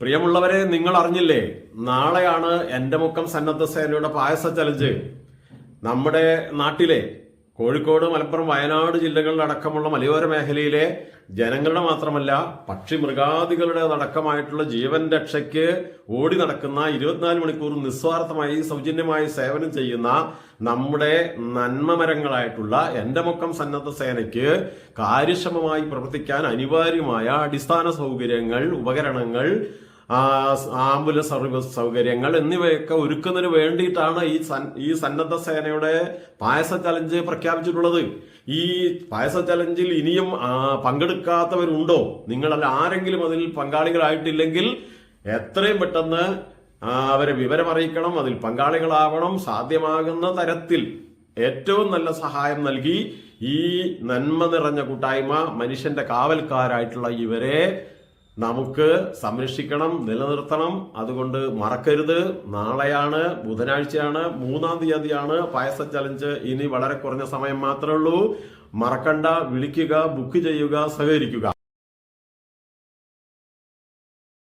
പ്രിയമുള്ളവരെ നിങ്ങൾ അറിഞ്ഞില്ലേ നാളെയാണ് എന്റെ മുഖം സന്നദ്ധ സേനയുടെ പായസ ചലഞ്ച് നമ്മുടെ നാട്ടിലെ കോഴിക്കോട് മലപ്പുറം വയനാട് ജില്ലകളിലടക്കമുള്ള മലയോര മേഖലയിലെ ജനങ്ങളുടെ മാത്രമല്ല പക്ഷി മൃഗാദികളുടെ അടക്കമായിട്ടുള്ള ജീവൻ രക്ഷയ്ക്ക് ഓടി നടക്കുന്ന ഇരുപത്തിനാല് മണിക്കൂർ നിസ്വാർത്ഥമായി സൗജന്യമായി സേവനം ചെയ്യുന്ന നമ്മുടെ നന്മമരങ്ങളായിട്ടുള്ള എന്റെ മുക്കം സന്നദ്ധ സേനയ്ക്ക് കാര്യക്ഷമമായി പ്രവർത്തിക്കാൻ അനിവാര്യമായ അടിസ്ഥാന സൗകര്യങ്ങൾ ഉപകരണങ്ങൾ ആംബുലൻസ് സർവീസ് സൗകര്യങ്ങൾ എന്നിവയൊക്കെ ഒരുക്കുന്നതിന് വേണ്ടിയിട്ടാണ് ഈ ഈ സന്നദ്ധ സേനയുടെ പായസ ചലഞ്ച് പ്രഖ്യാപിച്ചിട്ടുള്ളത്. ഈ പായസ ചലഞ്ചിൽ ഇനിയും പങ്കെടുക്കാത്തവരുണ്ടോ? നിങ്ങളിൽ ആരെങ്കിലും അതിൽ പങ്കാളികളായിട്ടില്ലെങ്കിൽ എത്രയും പെട്ടെന്ന് അവരെ വിവരം അറിയിക്കണം അതിൽ പങ്കാളികളാവണം സാധ്യമാകുന്ന തരത്തിൽ ഏറ്റവും നല്ല സഹായം നൽകി ഈ നന്മ നിറഞ്ഞ കൂട്ടായ്മ മനുഷ്യന്റെ കാവൽക്കാരായിട്ടുള്ള ഇവരെ നമുക്ക് സംരക്ഷിക്കണം നിലനിർത്തണം. അതുകൊണ്ട് മറക്കരുത്. നാളെയാണ് ബുധനാഴ്ചയാണ് മൂന്നാം തീയതിയാണ് പായസ ചലഞ്ച് ഇനി വളരെ കുറഞ്ഞ സമയം മാത്രമേ ഉള്ളൂ. മറക്കണ്ട വിളിക്കുക ബുക്ക് ചെയ്യുക സഹകരിക്കുക.